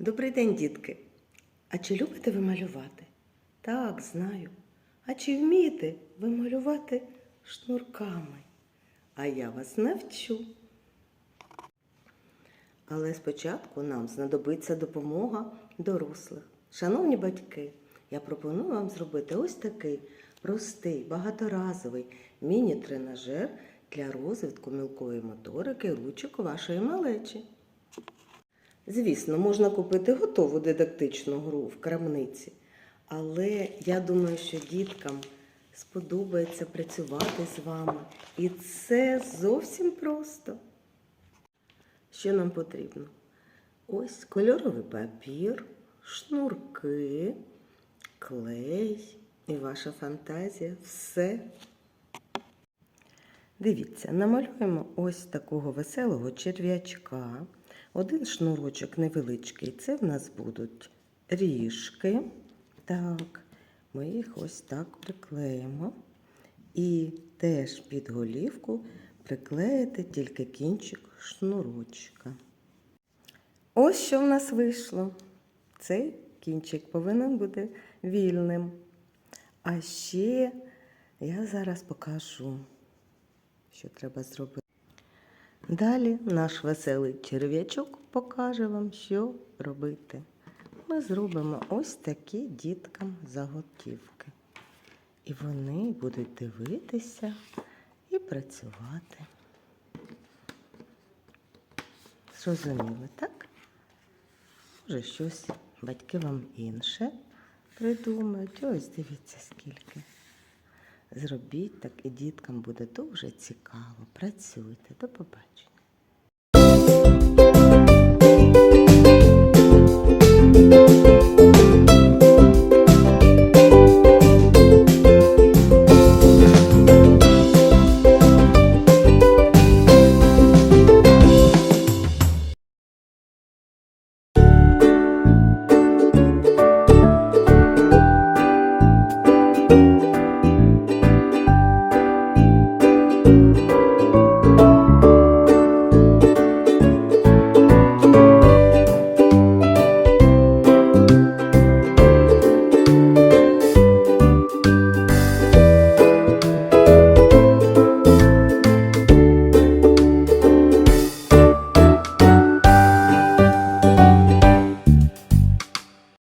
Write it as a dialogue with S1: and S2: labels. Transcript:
S1: Добрий день, дітки. А чи любите ви малювати? Так, знаю. А чи вмієте ви малювати шнурками? А я вас навчу. Але спочатку нам знадобиться допомога дорослих. Шановні батьки, я пропоную вам зробити ось такий простий, багаторазовий міні-тренажер для розвитку мілкої моторики ручок вашої малечі. Звісно, можна купити готову дидактичну гру в крамниці, але я думаю, що діткам сподобається працювати з вами. І це зовсім просто. Що нам потрібно? Ось кольоровий папір, шнурки, клей і ваша фантазія. Все. Дивіться, намалюємо ось такого веселого черв'ячка. Один шнурочок невеличкий. Це в нас будуть ріжки. Так, ми їх ось так приклеїмо. І теж під голівку приклеїти тільки кінчик шнурочка. Ось що в нас вийшло. Цей кінчик повинен бути вільним. А ще я зараз покажу, що треба зробити. Далі наш веселий черв'ячок покаже вам, що робити. Ми зробимо ось такі діткам заготівки. І вони будуть дивитися і працювати. Зрозуміли, так? Може, щось батьки вам інше придумають. Ось дивіться скільки. Зробіть так, і діткам буде дуже цікаво. Працюйте. До побачення.